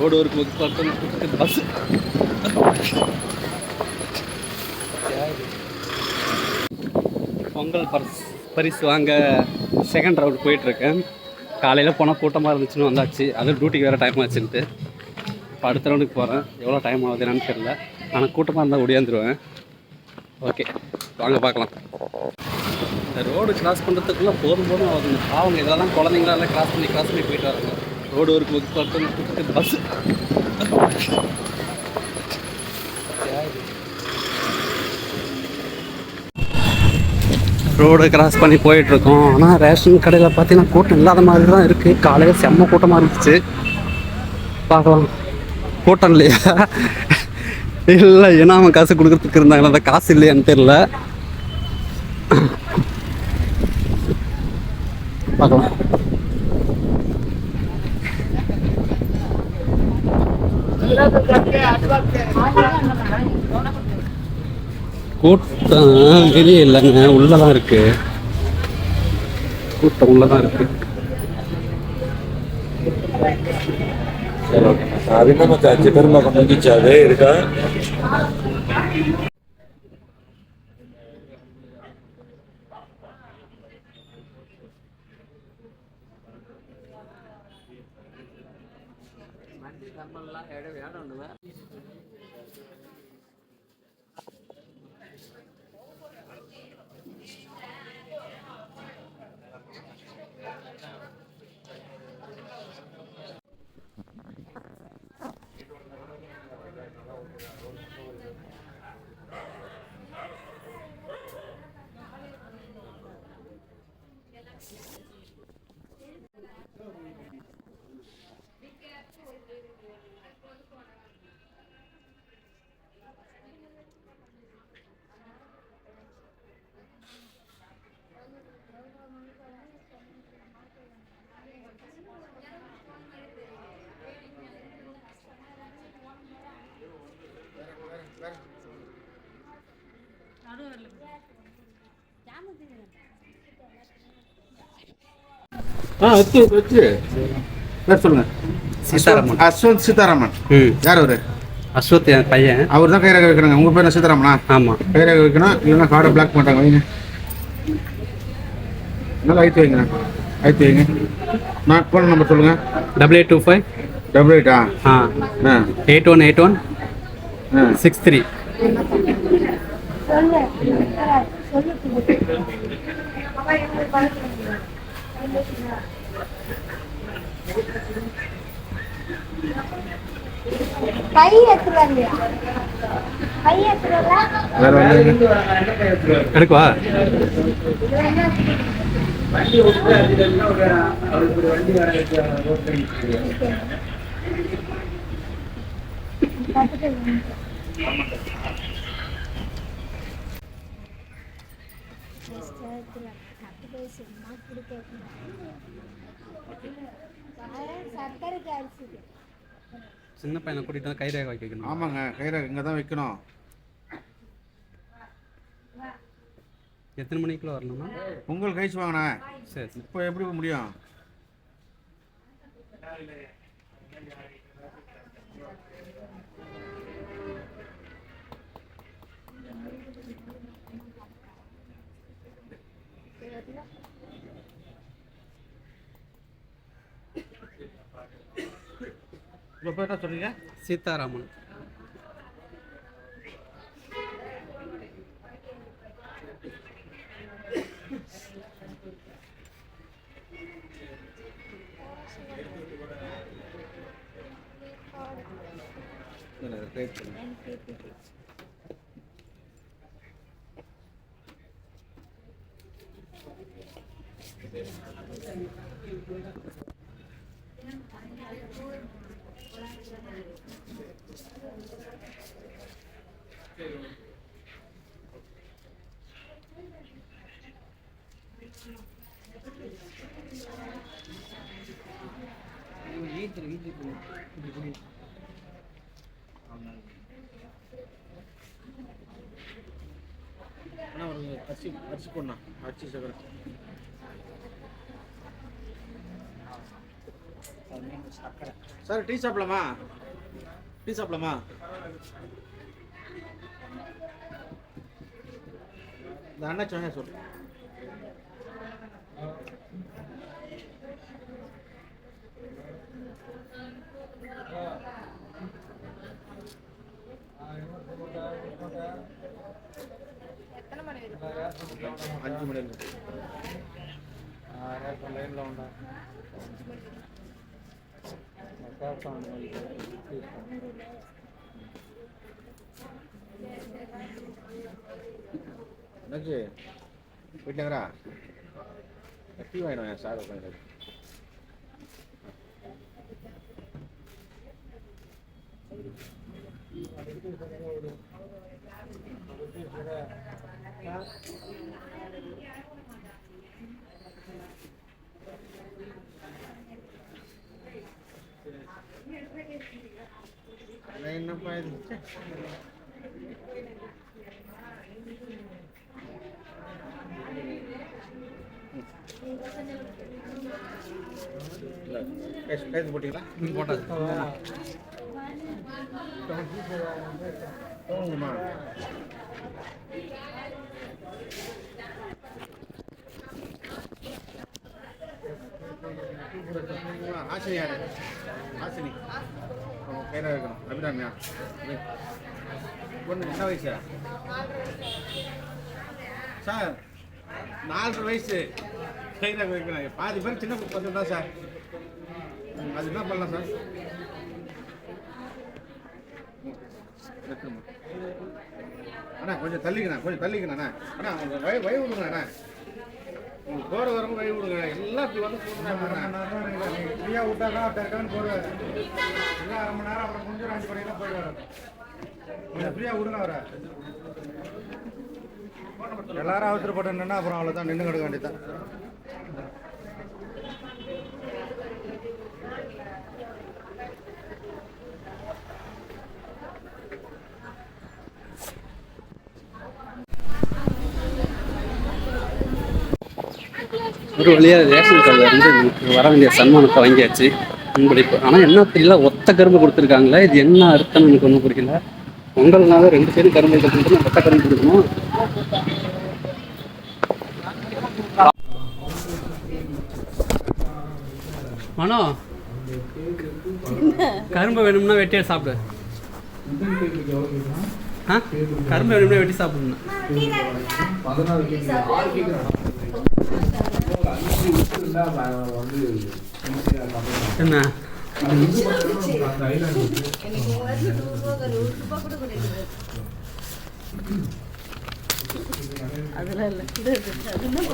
Road ஒரு பக்கம் bus Pongal பரிசு பரிசு வாங்க செகண்ட் ரவுண்ட் போயிட்டுருக்கேன். காலையில் போனால் கூட்டமாக இருந்துச்சுன்னு வந்தாச்சு. அதுவும் டியூட்டிக்கு வேறு டைம் ஆச்சுன்ட்டு. இப்போ அடுத்த ரவுண்டுக்கு போகிறேன் எவ்வளோ டைம் ஆகுது என்னன்னு தெரியல. ஆனால் கூட்டமாக இருந்தால் ஒடியாந்துருவேன் ஓகே வாங்க பார்க்கலாம். இந்த ரோடு கிராஸ் பண்ணுறதுக்குள்ளே போதும் போதும் ஆகுதுங்க பாவங்க இதெல்லாம் குழந்தைங்களெல்லாம் கிராஸ் பண்ணி கிராஸ் பண்ணி போயிட்டு வராங்க. ரோடு ஒரு பக்கம் பஸ் ரோடு கிராஸ் பண்ணி போயிட்டுருக்கோம். ஆனால் ரேஷன் கடையில் பார்த்தீங்கன்னா கூட்டம் இல்லாத மாதிரி தான் இருக்குது காலையில் செம்ம கூட்டமாக இருந்துச்சு. பார்க்கலாம். கூட்டம் இல்லையா? இல்லை ஏன்னா அவன் காசு கொடுக்குறதுக்கு இருந்தாங்களா? அந்த காசு இல்லையான்னு தெரில பார்க்கலாம். கூட்டம் வெளியே இல்லைங்க உள்ளதான் இருக்கு. கூட்டம் உள்ளதான் இருக்கு. அது நம்ம பெருமா இருக்கா? ஆ வச்சு வச்சு. பேர் சொல்லுங்க. சீதாராமன். அஸ்வந்த் சீதாராமன். யார் அவரு? அஸ்வத் என் பையன். அவர் தான் கைரேகை வைக்கிறாங்க உங்க பேர் என்ன சீதாராமனா? ஆமாம் கைரேகை வைக்கணும் இல்லைன்னா கார்டை பிளாக் பண்ணிட்டாங்க. வைங்க. நல்லா ஐத்து வைங்க. ஐத்து வைங்க. நான் ஃபோன் நம்பர் சொல்லுங்க. Double eight two five double எயிட்டா ஆ? ஆ. Eight one eight one six three கை எடுத்துருவாங்க கை எடுத்துருவா வேற சர்க்கரைக்கு அரிசி சின்ன பையனை கூட்டிகிட்டு வந்து கைரேகை வைக்க வைக்கணும். ஆமாங்க கைரேகை இங்கே தான் வைக்கணும். எத்தனை மணிக்குள்ள வரணும்னா பொங்கல் கழிச்சு சரி சரி. இப்போ எப்படி முடியும்? உங்கள் பேர் என்ன சொன்னீங்க சீதாராமன். அண்ணா ஒரு அரிசி அரிசி போடணா அரிசி சக்கரை சார் டீ சாப்பிடலாமா? டீ சாப்பிடலாமா? இந்த அண்ணா சொன்ன சொல்லு. அஞ்சு மணி லைனில் உண்டா என்னாச்சு வீட்டில் இருக்கிறா டீ வாங்கிடுவேன் சார் உட்காந்து என்னப்பா இது கேஸ் போட்டீங்களா போட்டாச்சு. போங்கம்மா ஆசினி. இருக்கணும் ஆசினி கையில் இருக்கணும் அபிராமியா பொண்ணு என்ன வயசு? சார் நாலரை வயசு. கையில் வைக்கணும் பாதி பேர் சின்ன பசங்க தான் சார். ம், அது என்ன பண்ணலாம் சார் அண்ணா கொஞ்சம் தள்ளிக்கண்ணா கொஞ்சம் தள்ளிக்கண்ணா அண்ணா. உங்க வய வய விடுங்க அண்ணா. போகிற வரவங்க வழி விடுங்க. எல்லாம் இப்படி வந்து போட்டுருக்காங்க ஃப்ரீயாக விட்டாக்கா டக்குன்னு போடுவார் இல்லை அரை மணி நேரம் அப்புறம் கொஞ்சம் அஞ்சு தான் போயிடுவார். கொஞ்சம் ஃப்ரீயாக விடுங்க அவரை. எல்லாரும் அவசரப்பட்டோன்னா அப்புறம் அவ்வளோதான் நின்று கிடக்க வேண்டியதான் ஒரு வழியாக ரேஷன் கார்டில் இருந்து நமக்கு வர வேண்டிய சன்மானத்தை வாங்கியாச்சு. அன்பளிப்பு ஆனால் என்ன தெரியல ஒத்த கரும்பு கொடுத்துருக்காங்களே இது என்ன அர்த்தம்னு எனக்கு ஒன்றும் புரியல. பொங்கல்னால ரெண்டு பேரும் கரும்பு கொடுத்துட்டு ஒத்த கரும்பு கொடுக்கணும். மனோ கரும்பு வேணும்னா வெட்டியே சாப்பிடு. கரும்பு வேணும்னா வெட்டி சாப்பிடணும். என்ன?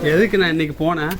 எதுக்கு நான் இன்னைக்கு போனேன்